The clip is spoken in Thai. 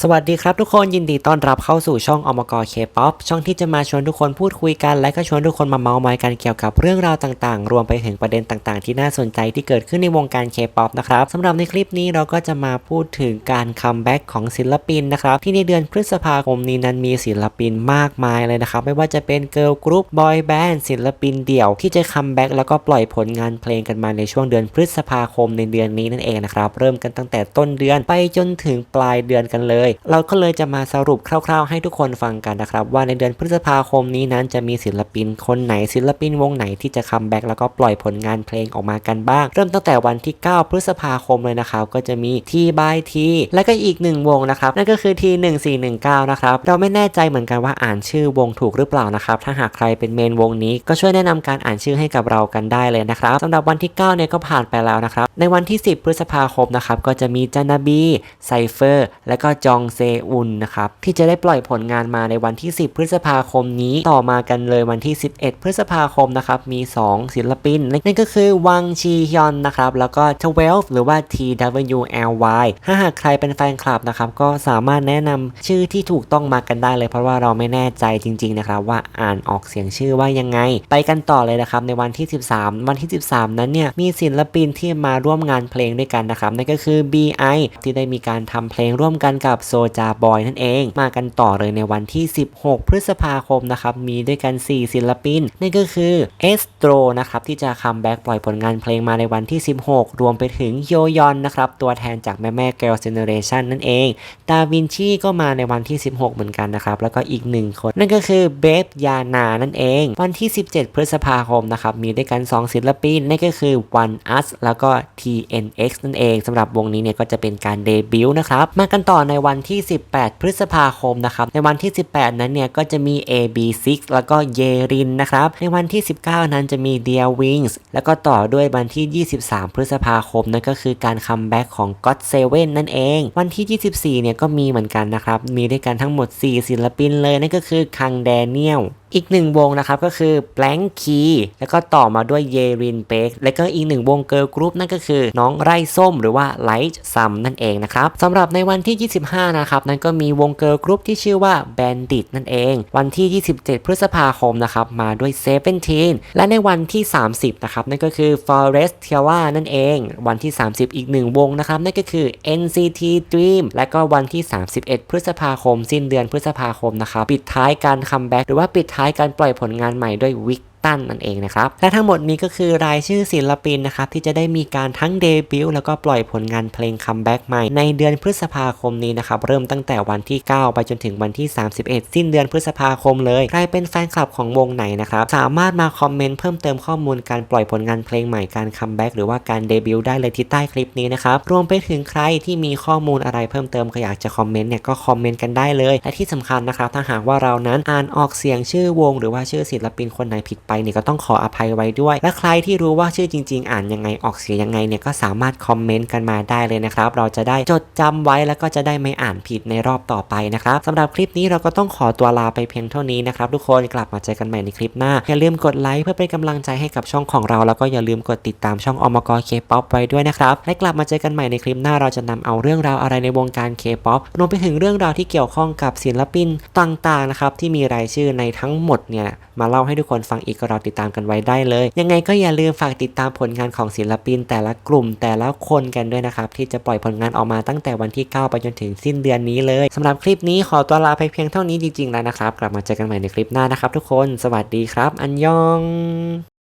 สวัสดีครับทุกคนยินดีต้อนรับเข้าสู่ช่องอมกเคป๊อปช่องที่จะมาชวนทุกคนพูดคุยกัน และก็ชวนทุกคนมาเมาส์มอยกันเกี่ยวกับเรื่องราวต่างๆ รวมไปถึงประเด็นต่างๆ ที่น่าสนใจที่เกิดขึ้นในวงการเคป๊อปนะครับสำหรับในคลิปนี้เราก็จะมาพูดถึงการคัมแบ็กของศิลปินนะครับที่ในเดือนพฤษภาคมนี้นั้นมีศิลปินมากมายเลยนะครับไม่ว่าจะเป็นเกิร์ลกรุ๊ปบอยแบนด์ศิลปินเดี่ยวที่จะคัมแบ็กแล้วก็ปล่อยผลงานเพลงกันมาในช่วงเดือนพฤษภาคมในเดือนนี้นั่นเองนะครับเริ่มกันตั้งแต่ต้นเดือนไปจนถึงปลายเดือนกันเลยเราก็เลยจะมาสรุปคร่าวๆ ให้ทุกคนฟังกันนะครับ ว่าในเดือนพฤษภาคมนี้นั้นจะมีศิลปินคนไหนศิลปินวงไหนที่จะคัมแบ็กแล้วก็ปล่อยผลงานเพลงออกมากันบ้าง เริ่มตั้งแต่วันที่ 9 พฤษภาคมเลยนะครับ ก็จะมีทีบายทีและก็อีกหนึ่งวงนะครับ นั่นก็คือที1419 นะครับ เราไม่แน่ใจเหมือนกันว่าอ่านชื่อวงถูกหรือเปล่านะครับ ถ้าหากใครเป็นเมนวงนี้ก็ช่วยแนะนำการอ่านชื่อให้กับเรากันได้เลยนะครับสำหรับวันที่ 9 เนี่ยก็ผ่านไปแล้วนะครับ ในวันที่ 10 พฤษภาคมนะครับก็จะมีจานาบีไซเฟอร์ และก็จองเซอุนนะครับ ที่จะได้ปล่อยผลงานมาในวันที่ 10 พฤษภาคมนี้ต่อมากันเลยวันที่ 11 พฤษภาคมนะครับ มี 2 ศิลปิน นั่นก็คือ วังชีฮยอนนะครับ แล้วก็ 12 หรือว่า TWLY ถ้าหากใครเป็นแฟนคลับนะครับ ก็สามารถแนะนำชื่อที่ถูกต้องมากันได้เลยเพราะว่าเราไม่แน่ใจจริง ๆ นะครับ ว่าอ่านออกเสียงชื่อว่ายังไง ไปกันต่อเลยนะครับ ในวันที่ 13 วันที่ 13 นั้นเนี่ยมีศิลปินที่มาร่วมงานเพลงด้วยกันนะครับนั่นก็คือ BI ที่ได้มีการทำเพลงร่วมกันกับโซจาบอยนั่นเอง มากันต่อเลยในวันที่ 16 พฤษภาคมนะครับ มีด้วยกัน 4 ศิลปิน นั่นก็คือเอสโตรนะครับ ที่จะคัมแบ็กปล่อยผลงานเพลงมาในวันที่ 16 รวมไปถึงโยยอนนะครับ ตัวแทนจากแม่แม่เกลเจเนเรชันนั่นเอง ดาวินชีก็มาในวันที่ 16 เหมือนกันนะครับ แล้วก็อีกหนึ่งคน นั่นก็คือเบฟยานานั่นเอง วันที่ 17 พฤษภาคมนะครับ มีด้วยกัน 2 ศิลปิน นั่นก็คือ One Us แล้วก็ TNX นั่นเองสำหรับวงนี้เนี่ยก็จะเป็นการเดบิวต์นะครับ มากันต่อในวันันที่ 18 พฤษภาคมนะครับ ในวันที่ 18 นั้นเนี่ยก็จะมี AB6 แล้วก็เยรินนะครับ ในวันที่ 19 นั้นจะมี Dear Wings แล้วก็ต่อด้วยวันที่ 23 พฤษภาคมนั่นก็คือการคัมแบ็กของ God Seven นั่นเอง วันที่ 24 เนี่ยก็มีเหมือนกันนะครับ มีด้วยกันทั้งหมด 4 ศิลปินเลยนั่นก็คือคังแดเนียลอีกหนึ่งวงนะครับก็คือ Blank Key แล้วก็ต่อมาด้วยเยรินเ e กแล้วก็อีกหนึ่งวงเกิร์ลกรุ๊ปนั่นก็คือน้องไร่ส้มหรือว่า Light Sum นั่นเองนะครับสำหรับในวันที่ 25 นะครับ นั่นก็มีวงเกิร์ลกรุ๊ปที่ชื่อว่า Bandit นั่นเอง วันที่ 27 พฤษภาคมนะครับ มาด้วย Seventeen และในวันที่ 30 นะครับ นั่นก็คือ Forest t i a w a นั่นเอง วันที่ 30 อีกหนึ่งวงนะครับ นั่นก็คือ NCT Dream และก็วันที่ 31 พฤษภาคม สิ้นเดือนพฤษภาคมนะครับปิดท้ายการคัมแบ็กหรือว่าปิดท้ายการปล่อยผลงานใหม่ด้วยวิก ตันนั่นเองนะครับและทั้งหมดนี้ก็คือรายชื่อศิลปินนะครับที่จะได้มีการทั้งเดบิวต์แล้วก็ปล่อยผลงานเพลงคัมแบ็กใหม่ในเดือนพฤษภาคมนี้นะครับเริ่มตั้งแต่วันที่ 9 ไปจนถึงวันที่ 31 สิ้นเดือนพฤษภาคมเลยใครเป็นแฟนคลับของวงไหนนะครับสามารถมาคอมเมนต์เพิ่มเติมข้อมูลการปล่อยผลงานเพลงใหม่การคัมแบ็กหรือว่าการเดบิวต์ได้เลยที่ใต้คลิปนี้นะครับรวมไปถึงใครที่มีข้อมูลอะไรเพิ่มเติมก็อยากจะคอมเมนต์เนี่ยก็คอมเมนต์กันได้เลย และที่สำคัญนะครับถ้าหากว่าเรานั้นอ่านออกเสียงชื่อวง หรือว่าชื่อศิลปินคนไหนผิดไปเนี่ยก็ต้องขออภัยไว้ด้วย และใครที่รู้ว่าชื่อจริง ๆ อ่านยังไงออกเสียงยังไงเนี่ยก็สามารถคอมเมนต์กันมาได้เลยนะครับ เราจะได้จดจำไว้แล้วก็จะได้ไม่อ่านผิดในรอบต่อไปนะครับสำหรับคลิปนี้เราก็ต้องขอตัวลาไปเพียงเท่านี้นะครับทุกคนกลับมาเจอกันใหม่ในคลิปหน้าอย่าลืมกดไลค์เพื่อเป็นกำลังใจให้กับช่องของเราแล้วก็อย่าลืมกดติดตามช่องอมกเคป๊อปไว้ด้วยนะครับและกลับมาเจอกันใหม่ในคลิปหน้าเราจะนำเอาเรื่องราวอะไรในวงการเคป๊อปรวมไปถึงเรื่องราวที่เกี่ยวข้องกับศิลปินต่างๆนะครับที่มีรายชื่อในทั้งหมดเนี่ยมาเล่าให้ทุกคนฟังอีกก็รอติดตามกันไว้ได้เลย ยังไงก็อย่าลืมฝากติดตามผลงานของศิลปิน แต่ละกลุ่มแต่ละคนกันด้วยนะครับที่จะปล่อยผลงานออกมาตั้งแต่วันที่ 9 ไปจนถึงสิ้นเดือนนี้เลยสำหรับคลิปนี้ขอตัวลาไปเพียงเท่านี้จริงๆแล้วนะครับ กลับมาเจอกันใหม่ในคลิปหน้านะครับ ทุกคน สวัสดีครับ อันยอง